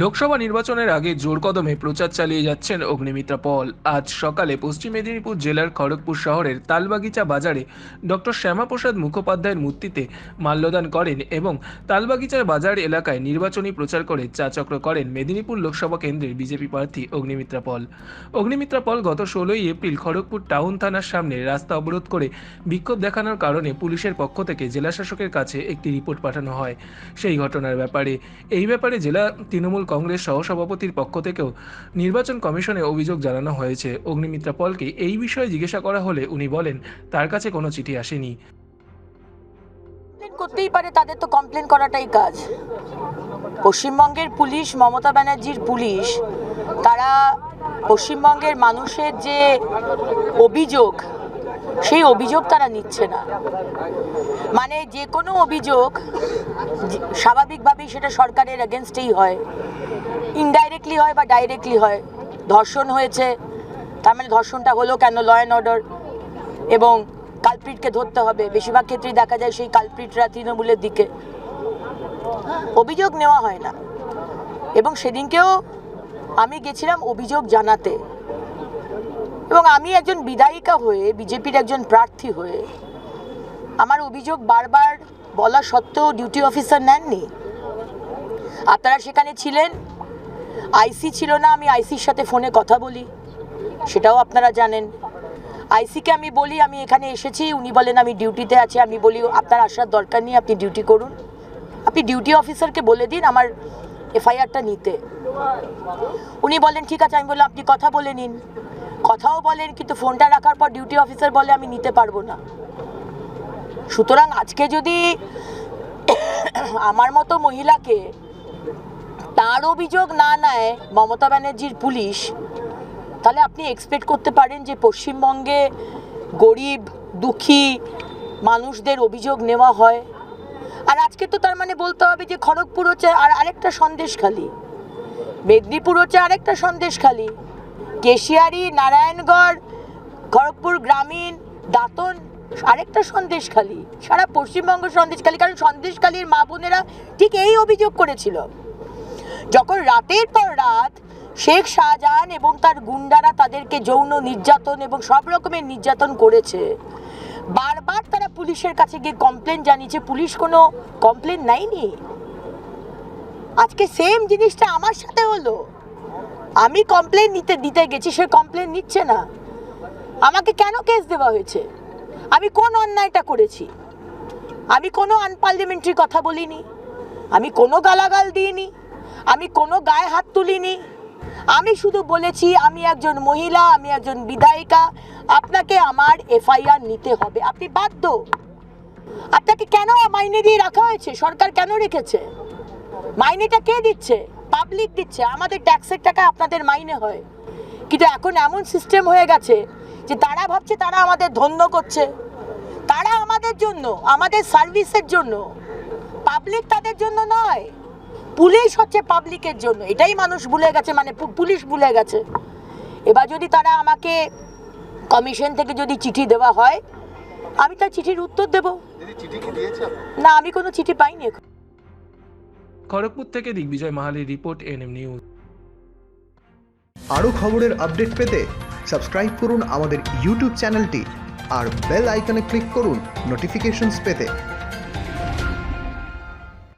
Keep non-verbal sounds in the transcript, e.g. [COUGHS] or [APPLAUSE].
লোকসভা নির্বাচনের আগে জোর কদমে প্রচার চালিয়ে যাচ্ছেন অগ্নিমিত্রা পল। আজ সকালে পশ্চিম মেদিনীপুর জেলার খড়গপুর শহরের তালবাগিচা বাজারে ডক্টর শ্যামাপ্রসাদ মুখোপাধ্যায়ের মূর্তিতে মাল্যদান করেন এবং তালবাগিচার বাজার এলাকায় নির্বাচনী প্রচার করে চাচক্র করেন মেদিনীপুর লোকসভা কেন্দ্রের বিজেপি প্রার্থী অগ্নিমিত্রা পল। অগ্নিমিত্রা পল গত ষোলোই এপ্রিল খড়গপুর টাউন থানার সামনে রাস্তা অবরোধ করে বিক্ষোভ দেখানোর কারণে পুলিশের পক্ষ থেকে জেলাশাসকের কাছে একটি রিপোর্ট পাঠানো হয়। সেই ঘটনার ব্যাপারে, এই ব্যাপারে জেলা তৃণমূল কংগ্রেস সহসভাপতির পক্ষ থেকেও নির্বাচন কমিশনে অভিযোগ জানানো হয়েছে। অগ্নিমিত্রা পলকে এই বিষয়ে জিজ্ঞাসা করা হলে উনি বলেন, তার কাছে কোনো চিঠি আসেনি। করতেই পারে, তাদের তো কমপ্লেন করাটাই কাজ। পশ্চিমবঙ্গের পুলিশ, মমতা ব্যানার্জির পুলিশ, তারা পশ্চিমবঙ্গের মানুষের যে অভিযোগ সেই অভিযোগ তারা নিচ্ছে না। মানে যে কোনো অভিযোগ স্বাভাবিকভাবেই সেটা সরকারের এগেনস্টেই হয়। ইনডাইরেক্টলি হয় বা ডাইরেক্টলি হয়। ধর্ষণ হয়েছে, তার মানে ধর্ষণটা হলো কেন ল অ্যান্ড অর্ডার এবং কালপ্রিটকে ধরতে হবে। বেশিরভাগ ক্ষেত্রেই দেখা যায় সেই কালপ্রিটরা তৃণমূলের দিকে। অভিযোগ নেওয়া হয় না। এবং সেদিনকেও আমি গেছিলাম অভিযোগ জানাতে। এবং আমি একজন বিধায়িকা হয়ে, বিজেপির একজন প্রার্থী হয়ে, আমার অভিযোগ বারবার বলা সত্ত্বেও ডিউটি অফিসার নেননি। আপনারা সেখানে ছিলেন আইসি ছিল না, আমি আইসির সাথে ফোনে কথা বলি, সেটাও আপনারা জানেন। আইসিকে আমি বলি, আমি এখানে এসেছি, উনি বলেন আমি ডিউটিতে আছি, আমি বলি, আপনার আসার দরকার নেই, আপনি ডিউটি করুন। আপনি ডিউটি অফিসারকে বলে দিন, আমার এফআইআরটা নিতে। উনি বলেন, ঠিক আছে, আমি বললাম, আপনি কথা বলে নিন। কথাও বলেন, কিন্তু ফোনটা রাখার পর ডিউটি অফিসার বলে, আমি নিতে পারব না। সুতরাং আজকে যদি [COUGHS] আমার মতো মহিলাকে তার অভিযোগ না নেয় মমতা ব্যানার্জির পুলিশ, তাহলে আপনি এক্সপেক্ট করতে পারেন যে পশ্চিমবঙ্গে গরিব, দুঃখী মানুষদের অভিযোগ নেওয়া হয়। আর আজকে তো তার মানে বলতে হবে যে খড়গপুর হচ্ছে আর আরেকটা সন্দেশখালি মেদিনীপুর হচ্ছে আরেকটা সন্দেশখালি কেশিয়ারি, নারায়ণগড়, খড়গপুর গ্রামীণ, দাঁতন, আরেকটা সন্দেশখালি, সারা পশ্চিমবঙ্গ সন্দেশখালি, কারণ সন্দেশখালির মা বোনেরা ঠিক এই অভিযোগ করেছিল। যখন রাতের পর রাত শেখ শাহজাহান এবং তার গুন্ডারা তাদেরকে যৌন নির্যাতন এবং সব রকমের নির্যাতন করেছে, বারবার তারা পুলিশের কাছে গিয়ে কমপ্লেন জানিয়েছে, পুলিশ কোনো কমপ্লেন নেয়নি? আজকে সেম জিনিসটা আমার সাথে হলো। আমি কমপ্লেন নিতে, দিতে গেছি, সে কমপ্লেন নিচ্ছে না। আমাকে কেন কেস দেওয়া হয়েছে? আমি কোন অন্যায়টা করেছি? আমি কোনো আনপার্লিমেন্টারি কথা বলিনি। আমি কোনো গালাগাল দিইনি। আমি কোনো গায়ে হাত তুলিনি। আমি শুধু বলেছি, আমি একজন মহিলা, আমি একজন বিধায়িকা, আপনাকে আমার এফআইআর নিতে হবে। আপনি বাধ্য। আপনাকে কেন মাইনে দিয়ে রাখা হয়েছে? সরকার কেন রেখেছে? মাইনেটা কে দিচ্ছে? পাবলিক দিচ্ছে আমাদের ট্যাক্সের টাকা আপনাদের মাইনে হয়। কিন্তু এখন এমন সিস্টেম হয়ে গেছে যে তারা ভাবছে তারা আমাদের ধন্য করছে। তারা আমাদের জন্য আমাদের সার্ভিসের জন্য পাবলিক তাদের জন্য নয়। পুলিশ হচ্ছে পাবলিকের জন্য এটাই মানুষ ভুলে গেছে মানে পুলিশ ভুলে গেছে। এবার যদি তারা আমাকে কমিশন থেকে যদি চিঠি দেওয়া হয় আমি তার চিঠির উত্তর দেব? না আমি কোনো চিঠি পাইনি এখন। খড়গপুর থেকে দিগ্বিজয় মাহালির রিপোর্ট এনএম নিউজ। আরও খবরের আপডেট পেতে সাবস্ক্রাইব করুন আমাদের ইউটিউব চ্যানেলটি আর বেল আইকনে ক্লিক করুন নোটিফিকেশনস পেতে।